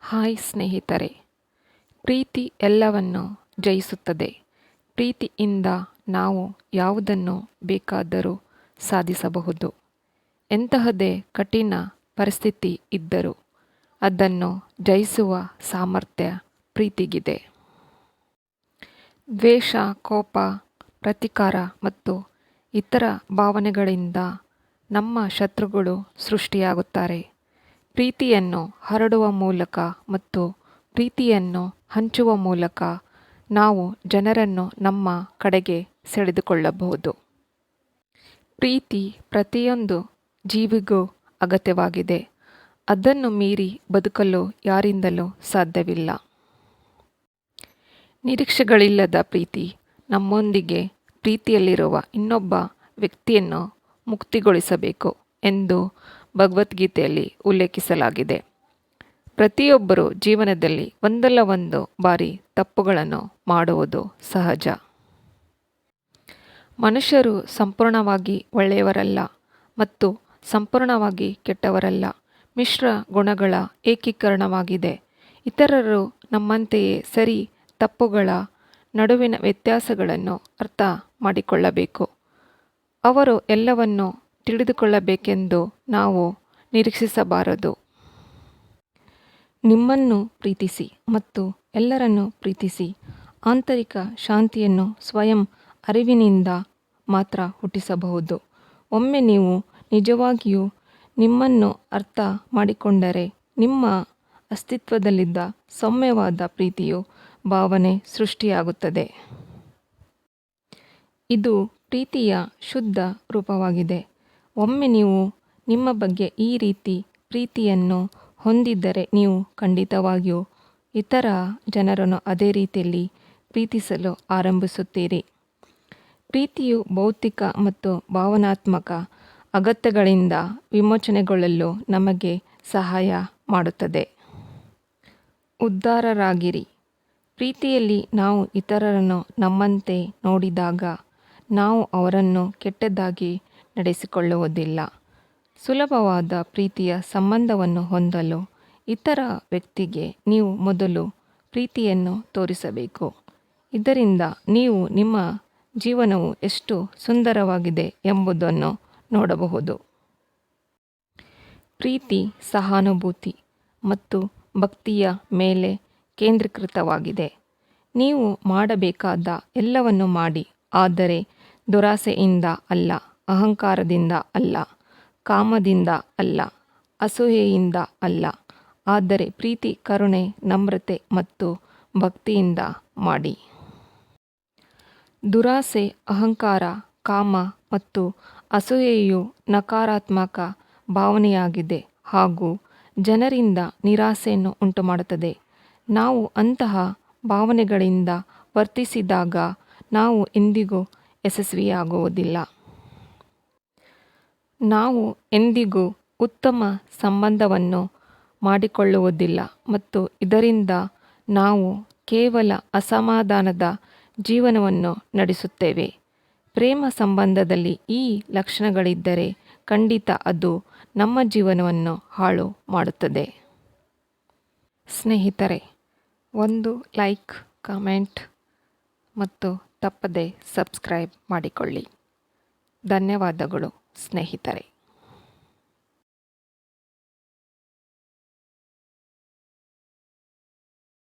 Hi ಸ್ನೇಹಿತರೆ, ಪ್ರೀತಿ ಎಲ್ಲವನ್ನು ಜಯಿಸುತ್ತದೆ. ಪ್ರೀತಿಯಿಂದ ನಾವು ಯಾವುದನ್ನು ಬೇಕಾದರೂ ಸಾಧಿಸಬಹುದು. ಎಂತಹದೇ ಕಠಿಣ ಪರಿಸ್ಥಿತಿ ಇದ್ದರೂ ಅದನ್ನು ಜಯಿಸುವ ಸಾಮರ್ಥ್ಯ ಪ್ರೀತಿಗಿದೆ. ದ್ವೇಷ, ಕೋಪ, ಪ್ರತಿಕಾರ ಮತ್ತು ಇತರ ಭಾವನೆಗಳಿಂದ ನಮ್ಮ ಶತ್ರುಗಳು ಸೃಷ್ಟಿಯಾಗುತ್ತಾರೆ. ಪ್ರೀತಿಯನ್ನು ಹರಡುವ ಮೂಲಕ ಮತ್ತು ಪ್ರೀತಿಯನ್ನು ಹಂಚುವ ಮೂಲಕ ನಾವು ಜನರನ್ನು ನಮ್ಮ ಕಡೆಗೆ ಸೆಳೆದುಕೊಳ್ಳಬಹುದು. ಪ್ರೀತಿ ಪ್ರತಿಯೊಂದು ಜೀವಿಗೂ ಅಗತ್ಯವಾಗಿದೆ. ಅದನ್ನು ಮೀರಿ ಬದುಕಲು ಯಾರಿಂದಲೂ ಸಾಧ್ಯವಿಲ್ಲ. ನಿರೀಕ್ಷೆಗಳಿಲ್ಲದ ಪ್ರೀತಿ ನಮ್ಮೊಂದಿಗೆ ಪ್ರೀತಿಯಲ್ಲಿರುವ ಇನ್ನೊಬ್ಬ ವ್ಯಕ್ತಿಯನ್ನು ಮುಕ್ತಿಗೊಳಿಸಬೇಕು ಎಂದು ಭಗವದ್ಗೀತೆಯಲ್ಲಿ ಉಲ್ಲೇಖಿಸಲಾಗಿದೆ. ಪ್ರತಿಯೊಬ್ಬರೂ ಜೀವನದಲ್ಲಿ ಒಂದಲ್ಲ ಒಂದು ಬಾರಿ ತಪ್ಪುಗಳನ್ನು ಮಾಡುವುದು ಸಹಜ. ಮನುಷ್ಯರು ಸಂಪೂರ್ಣವಾಗಿ ಒಳ್ಳೆಯವರಲ್ಲ ಮತ್ತು ಸಂಪೂರ್ಣವಾಗಿ ಕೆಟ್ಟವರಲ್ಲ. ಮಿಶ್ರ ಗುಣಗಳ ಏಕೀಕರಣವಾಗಿದೆ. ಇತರರು ನಮ್ಮಂತೆಯೇ ಸರಿ ತಪ್ಪುಗಳ ನಡುವಿನ ವ್ಯತ್ಯಾಸಗಳನ್ನು ಅರ್ಥ ಮಾಡಿಕೊಳ್ಳಬೇಕು. ಅವರು ಎಲ್ಲವನ್ನೂ ತಿಳಿದುಕೊಳ್ಳಬೇಕೆಂದು ನಾವು ನಿರೀಕ್ಷಿಸಬಾರದು. ನಿಮ್ಮನ್ನು ಪ್ರೀತಿಸಿ ಮತ್ತು ಎಲ್ಲರನ್ನು ಪ್ರೀತಿಸಿ ಆಂತರಿಕ ಶಾಂತಿಯನ್ನು ಸ್ವಯಂ ಅರಿವಿನಿಂದ ಮಾತ್ರ ಹುಟ್ಟಿಸಬಹುದು. ಒಮ್ಮೆ ನೀವು ನಿಜವಾಗಿಯೂ ನಿಮ್ಮನ್ನು ಅರ್ಥ ಮಾಡಿಕೊಂಡರೆ ನಿಮ್ಮ ಅಸ್ತಿತ್ವದಲ್ಲಿದ್ದ ಸೌಮ್ಯವಾದ ಪ್ರೀತಿಯು ಭಾವನೆ ಸೃಷ್ಟಿಯಾಗುತ್ತದೆ. ಇದು ಪ್ರೀತಿಯ ಶುದ್ಧ ರೂಪವಾಗಿದೆ. ಒಮ್ಮೆ ನೀವು ನಿಮ್ಮ ಬಗ್ಗೆ ಈ ರೀತಿ ಪ್ರೀತಿಯನ್ನು ಹೊಂದಿದ್ದರೆ ನೀವು ಖಂಡಿತವಾಗಿಯೂ ಇತರ ಜನರನ್ನು ಅದೇ ರೀತಿಯಲ್ಲಿ ಪ್ರೀತಿಸಲು ಆರಂಭಿಸುತ್ತೀರಿ. ಪ್ರೀತಿಯು ಭೌತಿಕ ಮತ್ತು ಭಾವನಾತ್ಮಕ ಅಗತ್ಯಗಳಿಂದ ವಿಮೋಚನೆಗೊಳ್ಳಲು ನಮಗೆ ಸಹಾಯ ಮಾಡುತ್ತದೆ. ಉದ್ಧಾರರಾಗಿರಿ. ಪ್ರೀತಿಯಲ್ಲಿ ನಾವು ಇತರರನ್ನು ನಮ್ಮಂತೆ ನೋಡಿದಾಗ ನಾವು ಅವರನ್ನು ಕೆಟ್ಟದಾಗಿ ನಡೆಸಿಕೊಳ್ಳುವುದಿಲ್ಲ. ಸುಲಭವಾದ ಪ್ರೀತಿಯ ಸಂಬಂಧವನ್ನು ಹೊಂದಲು ಇತರ ವ್ಯಕ್ತಿಗೆ ನೀವು ಮೊದಲು ಪ್ರೀತಿಯನ್ನು ತೋರಿಸಬೇಕು. ಇದರಿಂದ ನೀವು ನಿಮ್ಮ ಜೀವನವು ಎಷ್ಟು ಸುಂದರವಾಗಿದೆ ಎಂಬುದನ್ನು ನೋಡಬಹುದು. ಪ್ರೀತಿ ಸಹಾನುಭೂತಿ ಮತ್ತು ಭಕ್ತಿಯ ಮೇಲೆ ಕೇಂದ್ರೀಕೃತವಾಗಿದೆ. ನೀವು ಮಾಡಬೇಕಾದ ಎಲ್ಲವನ್ನು ಮಾಡಿ, ಆದರೆ ದುರಾಸೆಯಿಂದ ಅಲ್ಲ. ಅಹಂಕಾರದಿಂದ ಅಲ್ಲ, ಕಾಮದಿಂದ ಅಲ್ಲ, ಅಸೂಯೆಯಿಂದ ಅಲ್ಲ, ಆದರೆ ಪ್ರೀತಿ, ಕರುಣೆ, ನಮ್ರತೆ ಮತ್ತು ಭಕ್ತಿಯಿಂದ ಮಾಡಿ. ದುರಾಸೆ, ಅಹಂಕಾರ, ಕಾಮ ಮತ್ತು ಅಸೂಯೆಯು ನಕಾರಾತ್ಮಕ ಭಾವನೆಯಾಗಿದೆ ಹಾಗೂ ಜನರಿಂದ ನಿರಾಸೆಯನ್ನು ಉಂಟುಮಾಡುತ್ತದೆ. ನಾವು ಅಂತಹ ಭಾವನೆಗಳಿಂದ ವರ್ತಿಸಿದಾಗ ನಾವು ಎಂದಿಗೂ ಯಶಸ್ವಿಯಾಗುವುದಿಲ್ಲ. ನಾವು ಎಂದಿಗೂ ಉತ್ತಮ ಸಂಬಂಧವನ್ನು ಮಾಡಿಕೊಳ್ಳುವುದಿಲ್ಲ ಮತ್ತು ಇದರಿಂದ ನಾವು ಕೇವಲ ಅಸಮಾಧಾನದ ಜೀವನವನ್ನು ನಡೆಸುತ್ತೇವೆ. ಪ್ರೇಮ ಸಂಬಂಧದಲ್ಲಿ ಈ ಲಕ್ಷಣಗಳಿದ್ದರೆ ಖಂಡಿತ ಅದು ನಮ್ಮ ಜೀವನವನ್ನು ಹಾಳು ಮಾಡುತ್ತದೆ. ಸ್ನೇಹಿತರೆ, ಒಂದು ಲೈಕ್, ಕಮೆಂಟ್ ಮತ್ತು ತಪ್ಪದೆ ಸಬ್ಸ್ಕ್ರೈಬ್ ಮಾಡಿಕೊಳ್ಳಿ. ಧನ್ಯವಾದಗಳು. ಸ್ನೇಹಿತರೆ.